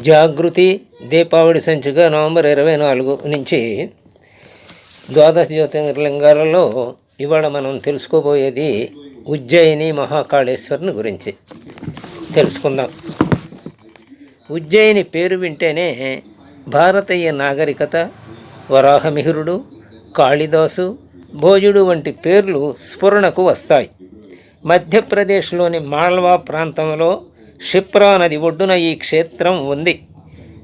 జాగృతి దీపావళి సంచిక నవంబర్ ఇరవై నాలుగు నుంచి ద్వాదశ జ్యోతిర్లింగాలలో ఇవాళ మనం తెలుసుకోబోయేది ఉజ్జయిని మహాకాళేశ్వరుని గురించి. తెలుసుకుందాం. ఉజ్జయిని పేరు వింటేనే భారతీయ నాగరికత వరాహమిహిరుడు కాళిదాసు భోజుడు వంటి పేర్లు స్ఫురణకు వస్తాయి. మధ్యప్రదేశ్లోని మాల్వా ప్రాంతంలో క్షిప్రా నది ఒడ్డున ఈ క్షేత్రం ఉంది.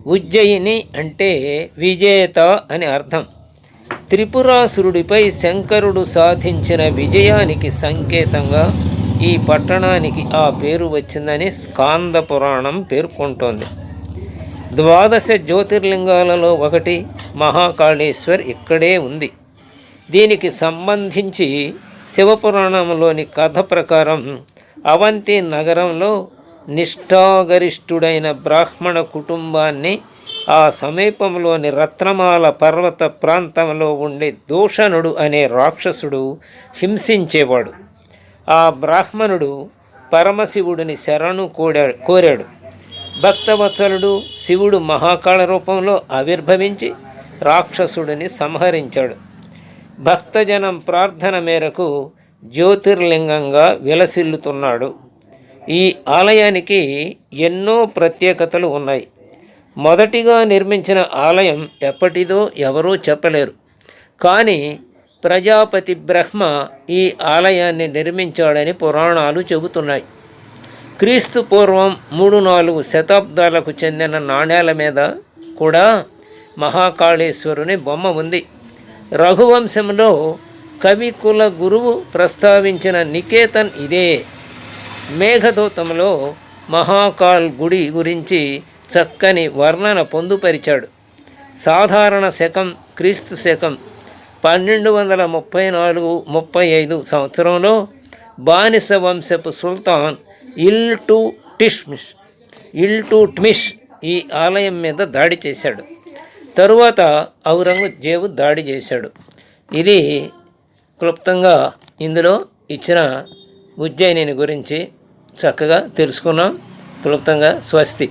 ఉజ్జయిని అంటే విజేత అని అర్థం. త్రిపురాసురుడిపై శంకరుడు సాధించిన విజయానికి సంకేతంగా ఈ పట్టణానికి ఆ పేరు వచ్చిందని స్కాంద పురాణం పేర్కొంటోంది. ద్వాదశ జ్యోతిర్లింగాలలో ఒకటి మహాకాళేశ్వర్ ఇక్కడే ఉంది. దీనికి సంబంధించి శివపురాణంలోని కథ ప్రకారం అవంతి నగరంలో నిష్ఠాగరిష్ఠుడైన బ్రాహ్మణ కుటుంబాన్ని ఆ సమీపంలోని రత్నమాల పర్వత ప్రాంతంలో ఉండే దూషణుడు అనే రాక్షసుడు హింసించేవాడు. ఆ బ్రాహ్మణుడు పరమశివుడిని శరణు కోడా కోరాడు. భక్తవత్సలుడు శివుడు మహాకాళ రూపంలో ఆవిర్భవించి రాక్షసుడిని సంహరించాడు. భక్తజనం ప్రార్థన మేరకు జ్యోతిర్లింగంగా విలసిల్లుతున్నాడు. ఈ ఆలయానికి ఎన్నో ప్రత్యేకతలు ఉన్నాయి. మొదటిగా నిర్మించిన ఆలయం ఎప్పటిదో ఎవరూ చెప్పలేరు. కానీ ప్రజాపతి బ్రహ్మ ఈ ఆలయాన్ని నిర్మించాడని పురాణాలు చెబుతున్నాయి. క్రీస్తు పూర్వం మూడు నాలుగు శతాబ్దాలకు చెందిన నాణేల మీద కూడా మహాకాళేశ్వరుని బొమ్మ ఉంది. రఘువంశంలో కవికుల గురువు ప్రస్తావించిన నికేతన్ ఇదే. మేఘదూతంలో మహాకాల్ గుడి గురించి చక్కని వర్ణన పొందుపరిచాడు. సాధారణ శకం క్రీస్తు శకం పన్నెండు వందల ముప్పై నాలుగు ముప్పై ఐదు సంవత్సరంలో బానిస వంశపు సుల్తాన్ ఇల్ టు టిష్మిష్ ఇల్ టు ట్మిష్ ఈ ఆలయం మీద దాడి చేశాడు. తరువాత ఔరంగజేబు దాడి చేశాడు. ఇది క్లుప్తంగా ఇందులో ఇచ్చిన ఉజ్జయిని గురించి చక్కగా తెలుసుకున్నాం. క్లుప్తంగా స్వస్తి.